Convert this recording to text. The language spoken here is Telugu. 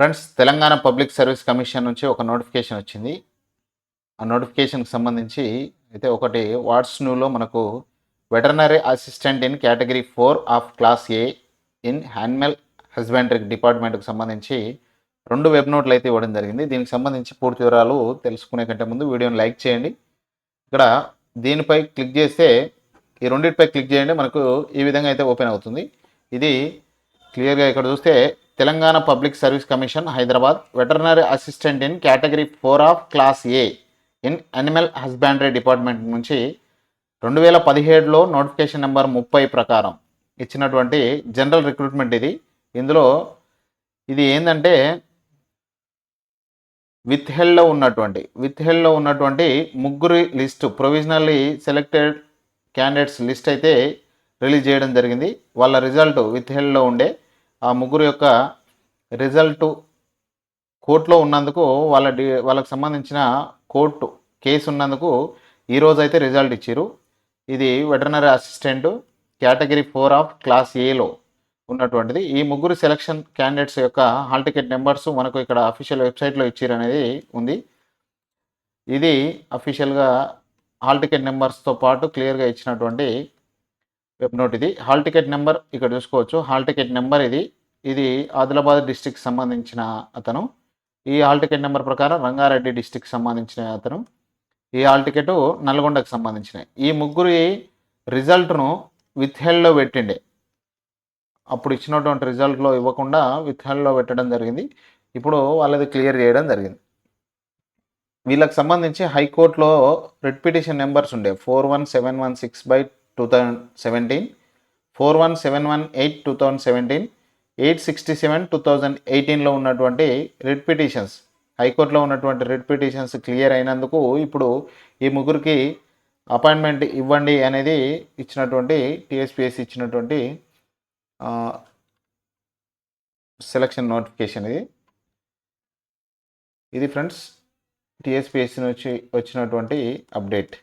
Friends Telangana public service commission నుంచి ఒక నోటిఫికేషన్ వచ్చింది. ఆ నోటిఫికేషన్కి సంబంధించి అయితే ఒకటి వాట్స్ న్యూలో మనకు veterinary assistant in category four of class A in animal husbandry డిపార్ట్మెంట్కి సంబంధించి రెండు వెబ్ నోట్లు అయితే ఇవ్వడం జరిగింది. దీనికి సంబంధించి పూర్తి వివరాలు తెలుసుకునే కంటే ముందు వీడియోని లైక్ చేయండి. ఇక్కడ దీనిపై క్లిక్ చేస్తే ఈ రెండింటిపై క్లిక్ చేయండి. మనకు ఈ విధంగా అయితే ఓపెన్ అవుతుంది. ఇది క్లియర్గా ఇక్కడ చూస్తే Telangana public service commission Hyderabad veterinary assistant in category four of class A in animal husbandry department నుంచి రెండు వేల పదిహేడులో నోటిఫికేషన్ నెంబర్ ముప్పై ప్రకారం ఇచ్చినటువంటి జనరల్ రిక్రూట్మెంట్ ఇది. ఇందులో ఇది ఏంటంటే విత్ హెల్డ్లో ఉన్నటువంటి విత్ హెల్డ్లో ఉన్నటువంటి ముగ్గురి list provisionally selected candidates list అయితే రిలీజ్ చేయడం జరిగింది. వాళ్ళ రిజల్ట్ విత్ హెల్డ్లో ఉండే ఆ ముగ్గురు యొక్క రిజల్ట్ కోర్టులో ఉన్నందుకు వాళ్ళ డి వాళ్ళకి సంబంధించిన కోర్టు కేసు ఉన్నందుకు ఈరోజు అయితే రిజల్ట్ ఇచ్చారు ఇది veterinary assistant category four of class ఏలో ఉన్నటువంటిది. ఈ ముగ్గురు సెలక్షన్ క్యాండిడేట్స్ యొక్క హాల్ టికెట్ నెంబర్స్ మనకు ఇక్కడ అఫీషియల్ వెబ్సైట్లో ఇచ్చారు అనేది ఉంది. ఇది అఫీషియల్గా హాల్ టికెట్ నెంబర్స్తో పాటు క్లియర్గా ఇచ్చినటువంటి వెబ్ నోట్ ఇది. హాల్ టికెట్ నెంబర్ ఇక్కడ చూసుకోవచ్చు. హాల్ టికెట్ నెంబర్ ఇది ఇది ఆదిలాబాద్ డిస్టిక్ సంబంధించిన అతను. ఈ హాల్ టికెట్ నెంబర్ ప్రకారం రంగారెడ్డి డిస్టిక్ సంబంధించిన అతను. ఈ హాల్ టికెట్ నల్గొండకు సంబంధించిన. ఈ ముగ్గురి రిజల్ట్ను విత్ హెల్డ్లో పెట్టిండే. అప్పుడు ఇచ్చినటువంటి రిజల్ట్లో ఇవ్వకుండా విత్ హెల్డ్లో పెట్టడం జరిగింది. ఇప్పుడు వాళ్ళది క్లియర్ చేయడం జరిగింది. వీళ్ళకి సంబంధించి హైకోర్టులో రిట్ పిటిషన్ నెంబర్స్ ఉండే. Four one seven one six by two thousand seventeen four one seven one eight two thousand seventeen eight sixty seven two thousand ఎయిటీన్లో ఉన్నటువంటి రిట్ పిటిషన్స్. హైకోర్టులో ఉన్నటువంటి రిట్ పిటిషన్స్ క్లియర్ అయినందుకు ఇప్పుడు ఈ ముగ్గురికి అపాయింట్మెంట్ ఇవ్వండి అనేది ఇచ్చినటువంటి టీఎస్పిఎస్ ఇచ్చినటువంటి సెలక్షన్ నోటిఫికేషన్ ఇది. ఇది ఫ్రెండ్స్ టీఎస్పిఎస్సి నుంచి వచ్చినటువంటి అప్డేట్.